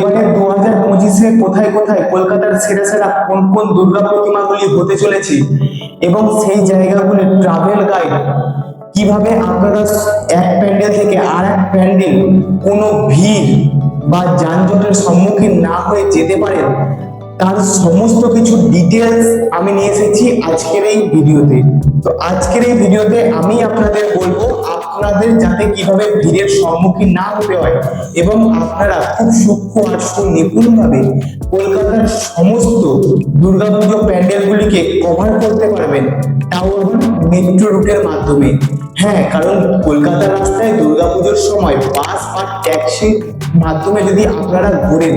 এবারে দু হাজার পঁচিশে কোথায় কোথায় কলকাতার সেরা সেরা কোন কোন দুর্গা প্রতিমাগুলি হতে চলেছে এবং সেই জায়গাগুলির ট্রাভেল গাইড কীভাবে আপনারা এক প্যান্ডেল থেকে আর এক প্যান্ডেল কোনো ভিড় বা যানজটের সম্মুখীন না হয়ে যেতে পারেন তার সমস্ত কিছু ডিটেলস আমি নিয়ে এসেছি আজকের এই ভিডিওতে। তো আজকের এই ভিডিওতে আমি আপনাদের বলব আপনাদের যাতে কীভাবে ভিড়ের সম্মুখীন না হতে হয় এবং আপনারা খুব সূক্ষ্ম আর সুনিপুণভাবে কলকাতার সমস্ত দুর্গাপুজো প্যান্ডেলগুলিকে কভার করতে পারবেন তাও মেট্রো রুটের মাধ্যমে। হ্যাঁ কারণ কলকাতার রাস্তায় দুর্গাপুজোর সময় বাস বা ট্যাক্সির মাধ্যমে যদি আপনারা ঘোরেন,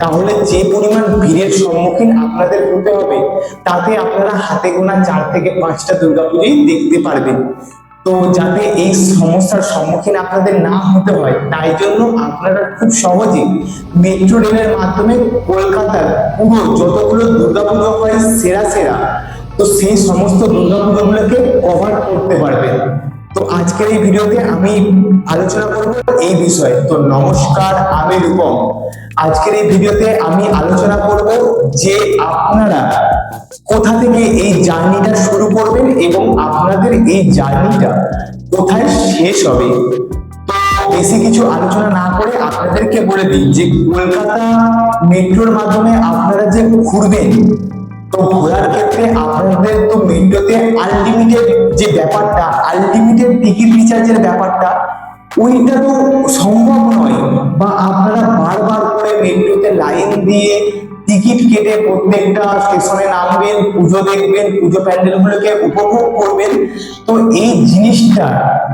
তাহলে যে পরিমাণ ভিড়ের সম্মুখীন আপনাদের হতে হবে, তাতে আপনারা হাতে গোনা চার থেকে পাঁচটা দুর্গাপুজোই দেখতে পারবেন। তো যাতে এই সমস্যার সম্মুখীন আপনাদের না হতে হয়, তাই জন্য আপনারা খুব সহজে মেট্রো রেলের মাধ্যমে কলকাতার পুরো যতগুলো দুর্গাপুজো হয় সেরা সেরা, তো সেই সমস্ত দুর্গাপুজোগুলোকে কভার করতে পারবেন। তো আজকের এই ভিডিওতে আমি আলোচনা করব এই বিষয়ে। তো নমস্কার, আমি রূপম। আজকের এই ভিডিওতে আমি আলোচনা করব যে আপনারা কোথা থেকে এই জার্নিটা শুরু করবেন এবং আপনাদের এই জার্নিটা কোথায় শেষ হবে? বেশি কিছু আলোচনা না করে আপনাদেরকে বলে দিই যে কলকাতা মেট্রোর মাধ্যমে আপনারা যে ঘুরবেন, তো ঘোরার ক্ষেত্রে আপনাদের তো মেট্রোতে আনলিমিটেড যে ব্যাপারটা আনলিমিটেড টিকিট রিচার্জের ব্যাপারটা, ওইটা তো সম্ভব নয়। বা আপনারা বারবার করে মেট্রোতে লাইন দিয়ে টিকিট কেটে প্রত্যেকটা স্টেশনে নামবেন, পুজো দেখবেন, পুজো প্যান্ডেলগুলোকে উপভোগ করবেন। তো এই জিনিসটা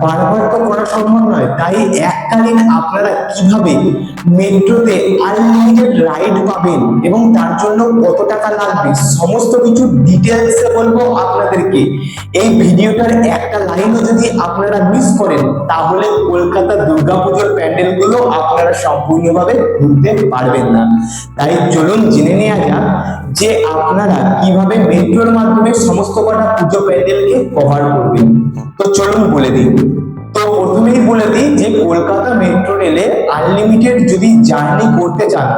বারবার তো করা সম্ভব নয়। তাই এককালীন আপনারা কীভাবে মেট্রোতে আনলিমিটেড রাইড পাবেন এবং তার জন্য কত টাকা লাগবে, সমস্ত কিছু ডিটেলসে বলব আপনাদেরকে। এই ভিডিওটার একটা লাইনও যদি আপনারা মিস করেন, তাহলে কলকাতা দুর্গাপুজোর প্যান্ডেলগুলো আপনারা সম্পূর্ণভাবে ঘুরতে পারবেন না। তাই চলুন জেনে নেওয়া যাক যে আপনারা কীভাবে মেট্রোর মাধ্যমে সমস্ত কটা পুজো প্যান্ডেলকে কভার করবেন। তো চলুন বলে দিই। তো প্রথমেই বলে দিই যে কলকাতা মেট্রো রেলে আনলিমিটেড যদি জার্নি করতে চান,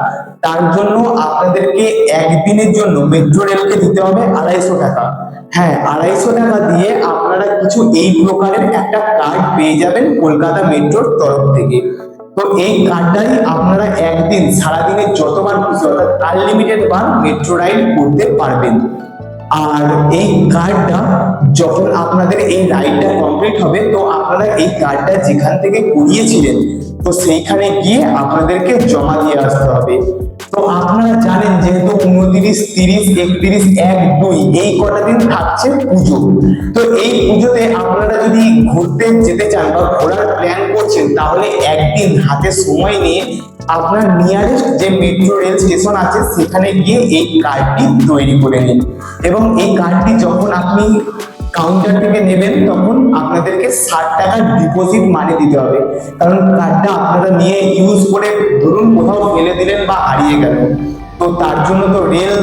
তার জন্য আপনাদেরকে একদিনের জন্য মেট্রো রেলকে দিতে হবে আড়াইশো টাকা। হ্যাঁ আড়াইশো টাকা দিয়ে আপনারা কিছু এই প্রকারের একটা কার্ড পেয়ে যাবেন কলকাতা মেট্রোর তরফ থেকে। তো এই কার্ডটাই আপনারা একদিন সারাদিনে যতবার খুশি, অর্থাৎ আনলিমিটেড বার মেট্রো রাইড করতে পারবেন। আর এই কার্ডটা যখন আপনাদের এই রাইডটা কমপ্লিট হবে, তো আপনারা এই কার্ডটা যেখান থেকে করিয়েছিলেন তো সেইখানে গিয়ে আপনাদেরকে জমা দিয়ে আসতে হবে। তো আপনারা জানেন যেহেতু উনত্রিশ, তিরিশ, একত্রিশ, এক, দুই, এই কটা দিন থাকছে পুজো। তো এই পুজোতে আপনারা যদি ঘুরতে যেতে চান বা ঘোরার প্ল্যান করছেন, তাহলে একদিন হাতে সময় নিয়ে আপনার নিয়ারেস্ট যে মেট্রো রেল স্টেশন আছে, সেখানে গিয়ে এই কার্ডটি তৈরি করে নিন। এবং এই কার্ডটি যখন আপনি কাউন্টার থেকে নেবেন, তখন আপনাদেরকে ষাট টাকা ডিপোজিট মানি দিতে হবে। কারণ কার্ডটা আপনারা নিয়ে ইউজ করে ধরুন কোথাও ফেলে দিলেন বা হারিয়ে গেল। তো তার জন্য তো রেল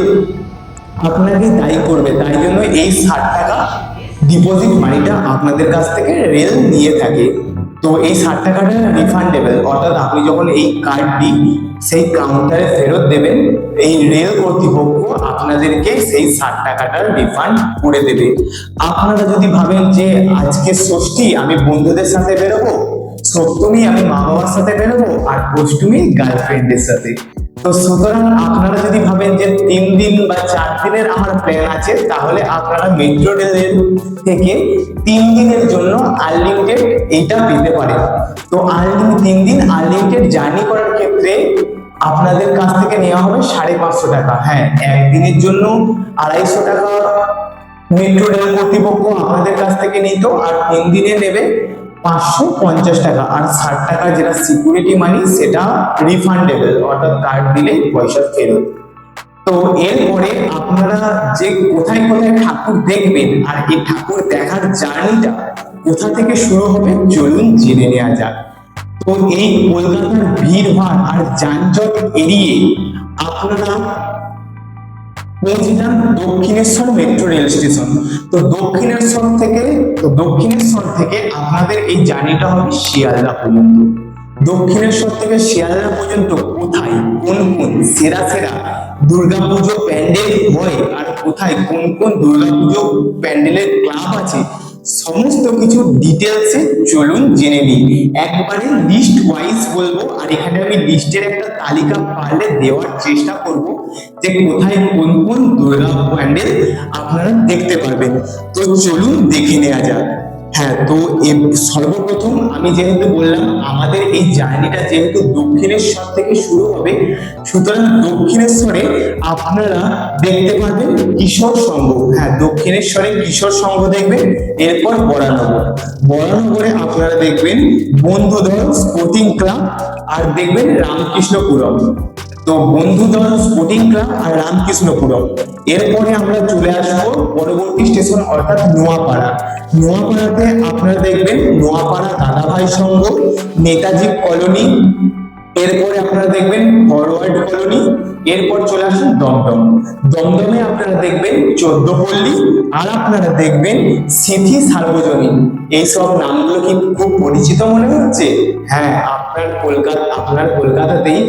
আপনাকে দায়ী করবে। তাই জন্য এই ষাট টাকা ডিপোজিট মানিটা আপনাদের কাছ থেকে রেল নিয়ে থাকে। তো এই ষাট টাকাটা রিফান্ডেবল অর্থাৎ আপনি যখন এই কার্ডটি সেই কাউন্টারে ফেরত দেবেন, এই রেল কর্তৃপক্ষ আপনাদেরকে সেই ষাট টাকাটা রিফান্ড করে দেবে। আপনারা যদি ভাবেন যে আজকে ষষ্ঠী, আমি বন্ধুদের সাথে বেরোবো, সপ্তমী আমি মা বাবার সাথে বেরোবো, আর অষ্টমী গার্লফ্রেন্ডের সাথে তো সুতরাং আপনারা যদি ভাবেন যে তিন দিন বা চার দিনের আমার প্ল্যান আছে, তাহলে আপনারা মেট্রো রেলের থেকে তিন দিনের জন্য আনলিমিটেড এইটা পেতে পারেন। তো আনলিমিটেড তিন দিন আনলিমিটেড জার্নি করার ক্ষেত্রে আপনাদের কাছ থেকে নেওয়া হবে সাড়ে পাঁচশো টাকা। হ্যাঁ একদিনের জন্য আড়াইশো টাকা মেট্রো রেল কর্তৃপক্ষ আপনাদের কাছ থেকে নিত, আর তিন দিনে নেবে পাঁচশো পঞ্চাশ টাকা আর ষাট টাকা যেটা সিকিউরিটি মানি সেটা রিফান্ডেবল অর্থাৎ কার্ড দিলে পয়সা ফেরত। তো এরপরে আপনারা যে কোথায় কোথায় ঠাকুর দেখবেন আর এই ঠাকুর দেখার জার্নিটা কোথা থেকে শুরু হবে, চলুন জেনে নেওয়া যাক। তো এই কলকাতার ভিড় ভাড় আর যানজট এড়িয়ে আপনারা পৌঁছে দক্ষিণেশ্বর মেট্রো রেল স্টেশন তো দক্ষিণেশ্বর থেকে, তো দক্ষিণেশ্বর থেকে আপনাদের এই জার্নিটা হবে শিয়ালদা পর্যন্ত। দক্ষিণেশ্বর থেকে শিয়ালদা পর্যন্ত কোথায়? কোন কোন? সেরা সেরা দুর্গাপুজো প্যান্ডেল হয় আর কোথায়? কোন কোন দুর্গাপুজো প্যান্ডেলের ক্লাব আছে? সমস্ত কিছু ডিটেলসে চলুন জেনে নিই। একবারে লিস্ট ওয়াইজ বলব, আর এখানে আমি লিস্টের একটা তালিকা পারলে দেওয়ার চেষ্টা করব যে কোথায় কোন কোন দুর্গা প্যান্ডেল আপনারা দেখতে পারবেন। তো চলুন দেখে নেওয়া যাক। হ্যাঁ তো সর্বপ্রথম আমি যেহেতু বললাম, আমাদের এই জার্নিটা যেহেতু দক্ষিণেশ্বর থেকে শুরু হবে, সুতরাং দক্ষিণেশ্বরে আপনারা দেখতে পারবেন কিশোর সংঘ। হ্যাঁ দক্ষিণেশ্বরে কিশোর সংঘ দেখবেন, এরপর বরানগর। বরানগরে আপনারা দেখবেন বন্ধুধর স্পোর্টিং ক্লাব আর দেখবেন রামকৃষ্ণপুরম। তো বন্ধুদল স্পোর্টিং ক্লাব আর রামকৃষ্ণপুরম। এরপরে আমরা চলে আসব পরবর্তী স্টেশন অর্থাৎ নোয়াপাড়া। নোয়াপাড়াতে আপনারা দেখবেন নোয়াপাড়া দাদাভাই সংঘ, নেতাজি কলোনি, এরপরে আপনারা দেখবেন ফরওয়ার্ড কলোনি এরপর চলে আসুন দমদম। দমদমে আপনারা দেখবেন চোদ্দ পল্লী, আর আপনারা দেখবেন সিথি সার্বজনীন। এইসব নামগুলো কি খুব পরিচিত মনে হচ্ছে? হ্যাঁ আপনার কলকাতা, আপনার কলকাতাতেই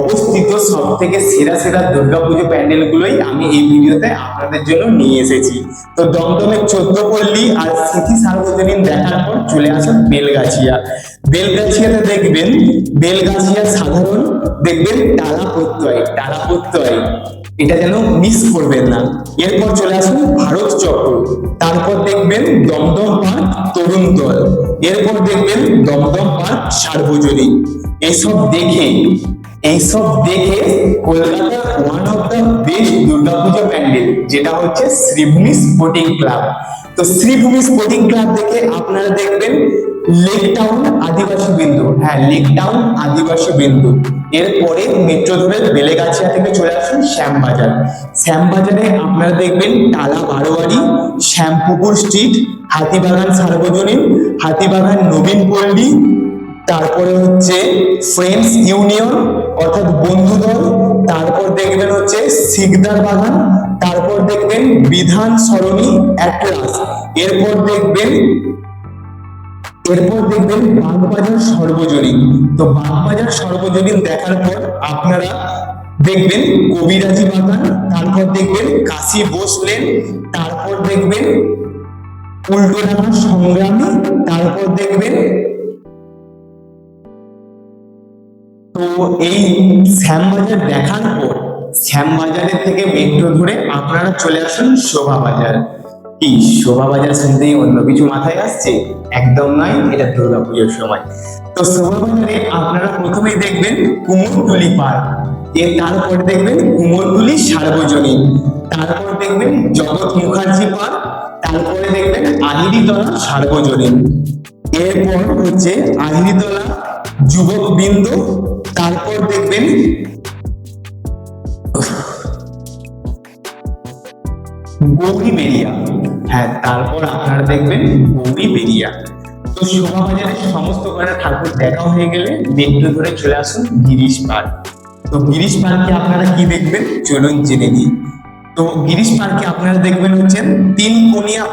অবস্থিত সব থেকে সেরা সেরা দুর্গাপুজো প্যান্ডেলগুলোই আমি এই ভিডিওতে আপনাদের জন্য নিয়ে এসেছি। তো দমদমের চোদ্দ পল্লী আর সিথি সার্বজনীন দেখার পর চলে আসুন বেলগাছিয়া। বেলগাছিয়াতে দেখবেন বেলগাছিয়া সাধারণ দেখবেন টালা প্রত্যয় টালা প্রত্যয় এটা যেন মিস করবেন না। এরপর চলে আসুন ভারত চক্র। তারপর দেখবেন দমদম পার্ক, তরুণ দল। এরপর দেখবেন দমদম পার্ক, সার্বজনীন। এসব দেখে, এইসব দেখে কলকাতার one of the best Durga Puja pandal, যেটা হচ্ছে শ্রীভূমি স্পোর্টিং ক্লাব তো শ্রীভূমি স্পোর্টিং ক্লাব দেখে আপনারা দেখবেন লেক টাউন আদিবাসী বিন্দু। হ্যাঁ লেক টাউন আদিবাসী বিন্দু। এরপরে মেট্রো ধরে বেলেগাছিয়া থেকে চলে আসুন শ্যামবাজার। শ্যামবাজারে আপনারা দেখবেন টালা বারোয়ারি, শ্যামপুকুর স্ট্রিট হাতিবাগান সার্বজনীন, হাতিবাগান নবীন পল্লী, তারপরে হচ্ছে ফ্রেন্ডস ইউনিয়ন অর্থাৎ বন্ধুদল তারপর দেখবেন হচ্ছে সিকদার বাগান, তারপর দেখবেন বিধান সরণি, অ্যাটলাস। এরপর দেখবেন এরপর দেখবেন বাগবাজার সর্বজনীন। তো বাগবাজার সর্বজনীন দেখার পর আপনারা দেখবেন কবিরাজি বাগান, তারপর দেখবেন কাশি বসলেন তারপর দেখবেন উল্টোডাঙা সংগ্রামী, তারপর দেখবেন তো এই শ্যামবাজার দেখার পর, শ্যামবাজারের থেকে মেট্রো ধরে আপনারা চলে আসুন শোভাবাজার। কি শোভাবাজার শুনতেই অন্য কিছু মাথায় আসছে? একদম নয়, এটা দুর্গাপুজোর সময়। তো শোভাবাজারে আপনারা প্রথমেই দেখবেন কুমোরটুলি পার্ক। এর তারপর দেখবেন কুমোরটুলি সার্বজনীন। তারপর দেখবেন জগৎ মুখার্জি পার্ক। তারপরে দেখবেন আহিরিতলা সার্বজনীন। এরপর হচ্ছে আহিরিতলা যুবক বিন্দু তারপর দেখবেন গৌরী বেরিয়া হ্যাঁ তারপর আপনারা দেখবেন গৌরী বেরিয়া তো শোভাবাজারের সমস্ত কটা ঠাকুর দেখা হয়ে গেলে মেট্রো ধরে চলে আসুন গিরিশ পার্ক। তো গিরিশ পার্কে আপনারা কি দেখবেন? চলুন জেনে নিই। তো গিরিশ পার্কে আপনারা দেখবেন হচ্ছেন তিন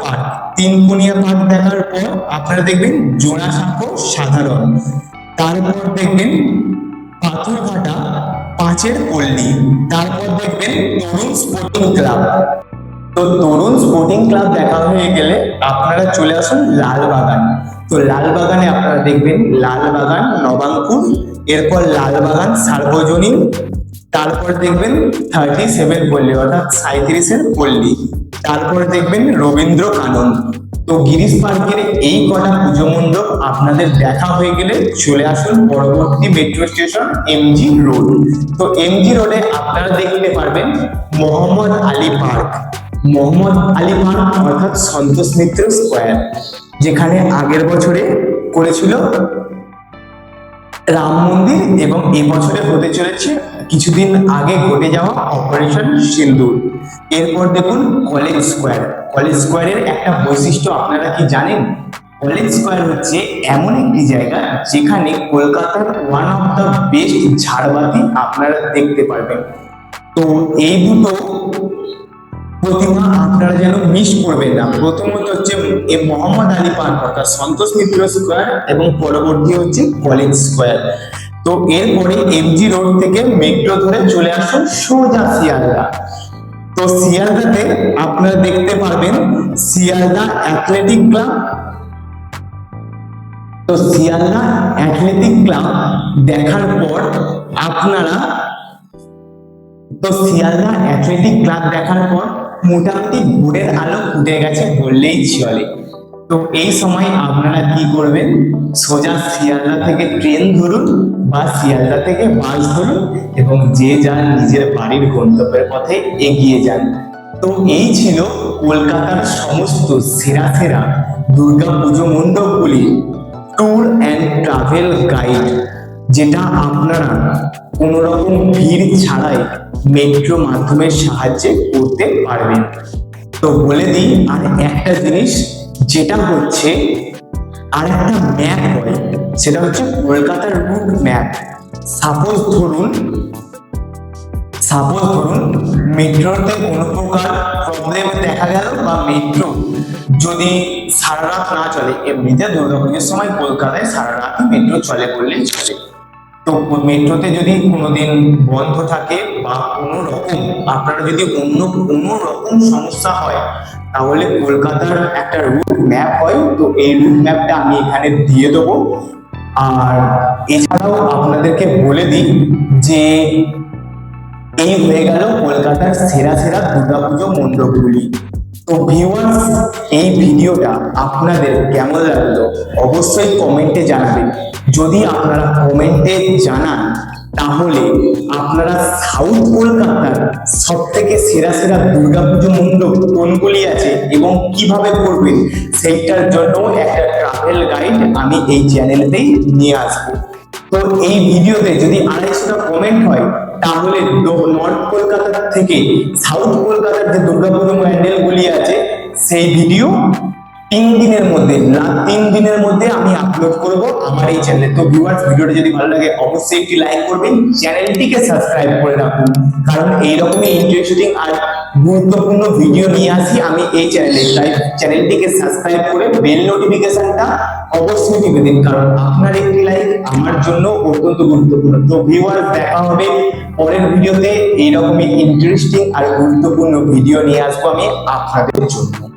পার্ক। তিন কোনিয়া পার্ক দেখার পর আপনারা দেখবেন জোড়াসাঁকো সাধারণ। তারপর দেখবেন পাথরঘাটা পাঁচের পল্লী। তারপর দেখবেন তরুণ স্পোর্টিং ক্লাব। তো তরুণ স্পোর্টিং ক্লাব দেখা হয়ে গেলে আপনারা চলে আসুন লালবাগান। তো লালবাগানে আপনারা দেখবেন লালবাগান, নবাঙ্কুর, এরপর লালবাগান, সার্বজনীন, তারপর দেখবেন থার্টি সেভেন পল্লী, অর্থাৎ সাঁত্রিশের পল্লী। তারপর দেখবেন রবীন্দ্র কানন। তো গিরিশ পার্কের এই কটা পুজো মণ্ডপ আপনাদের দেখা হয়ে গেলে চলে আসুন পরবর্তী মেট্রো স্টেশন এমজি রোড তো এমজি রোডে আপনারা দেখতে পারবেন মোহাম্মদ আলী পার্ক। মোহাম্মদ আলী খান অর্থাৎ সন্তোষ মিত্র স্কোয়ার, যেখানে আগের বছরে করেছিল রাম মন্দির এবং এই বছরে হতে চলেছে কিছুদিন আগে ঘটে যাওয়া অপারেশন সিন্দুর। এরপর দেখুন কলেজ স্কোয়ার। কলেজ স্কোয়ারের একটা বৈশিষ্ট্য আপনারা কি জানেন? কলেজ স্কোয়ার হচ্ছে এমন একটি জায়গা যেখানে কলকাতার ওয়ান অফ দ্য বেস্ট ঝাড়বাতি আপনারা দেখতে পারবেন। তো এই দুটো প্রতিমা আপনারা যেন মিস করবেন না। প্রথমত হচ্ছে এ মোহাম্মদ আলী পার্ক, অর্থাৎ সন্তোষ মিত্র স্কোয়ার এবং পরবর্তী হচ্ছে কলেজ স্কোয়ার তো এরপরে এমজি রোড থেকে মেট্রো ধরে চলে আসুন সোজা শিয়ালদা তো শিয়ালদাতে আপনারা দেখতে পারবেন শিয়ালদা অ্যাথলেটিক ক্লাব তো শিয়ালদা অ্যাথলেটিক ক্লাব দেখার পর আপনারা তো শিয়ালদা অ্যাথলেটিক ক্লাব দেখার পর মোটামুটি ভোরের আলো ফুটে গেছে বললেই চলে। তো এই সময় আপনারা কি করবেন? সোজা শিয়ালদা থেকে ট্রেন ধরুন বা শিয়ালদা থেকে বাস ধরুন এবং যে যার নিজের বাড়ির গন্তব্যের পথে এগিয়ে যান। তো এই ছিল কলকাতার সমস্ত সেরা সেরা দুর্গা পুজো মণ্ডপগুলি। Tour and travel guide. যেটা আপনারা কোনো রকম ভিড় ছাড়াই মেট্রো মাধ্যমের সাহায্যে করতে পারবেন। তো বলে দিই, আর একটা জিনিস যেটা হচ্ছে আর একটা ম্যাপ হয়, সেটা হচ্ছে কলকাতার রুট ম্যাপ সাপোজ ধরুন সাপোজ ধরুন মেট্রোতে কোনো প্রকার প্রবলেম দেখা গেল বা মেট্রো যদি সারা রাত না চলে, এমনিতে দুর্গাপুজোর সময় কলকাতায় সারা রাত মেট্রো চলে বললেই চলে। তো মেট্রোতে যদি কোনোদিন বন্ধ থাকে বা কোনো রকম আপনারা যদি অন্য কোনো রকম সমস্যা হয়, তাহলে কলকাতার একটা রুট ম্যাপ হয়। তো এই রুট ম্যাপটা আমি এখানে দিয়ে দেবো। আর এছাড়াও আপনাদেরকে বলে দিই যে এই হয়ে গেল কলকাতার সেরা সেরা দুর্গাপুজো মণ্ডপগুলি। তো ভিউয়ার্স এই ভিডিওটা আপনাদের কেমন লাগল? অবশ্যই কমেন্টে জানাবেন। যদি আপনারা কমেন্টে জানান, তাহলে আপনারা সাউথ কলকাতার সব থেকে সেরা সেরা দুর্গাপুজো মণ্ডপ কোনগুলি আছে এবং কীভাবে করবেন, সেইটার জন্য একটা ট্রাভেল গাইড আমি এই চ্যানেলতেই নিয়ে আসব। তো এই ভিডিওতে যদি আড়াইশোটা কমেন্ট হয়, তাহলে নর্থ কলকাতা থেকে সাউথ কলকাতার যে দুর্গাপুজো প্যান্ডেল গুলি আছে, সেই ভিডিও তিন দিনের মধ্যে, না, তিন দিনের মধ্যে আমি আপলোড করব আমার এই চ্যানেলে তো ভিউয়ার্স ভিডিওটা যদি ভালো লাগে, অবশ্যই একটি লাইক করবেন চ্যানেলটিকে সাবস্ক্রাইব করে রাখুন। কারণ এইরকমই ইন্টারেস্টিং আর গুরুত্বপূর্ণ ভিডিও নিয়ে আসি। আমি এই চ্যানেলে তাই চ্যানেলটিকে সাবস্ক্রাইব করে বেল নোটিফিকেশনটা অবশ্যই টিপে দিন। কারণ আপনার একটি লাইক আমার জন্য অত্যন্ত গুরুত্বপূর্ণ। তো ভিউয়ার দেখা হবে পরের ভিডিওতে এইরকমই ইন্টারেস্টিং আর গুরুত্বপূর্ণ ভিডিও নিয়ে আসব আমি আপনাদের জন্য।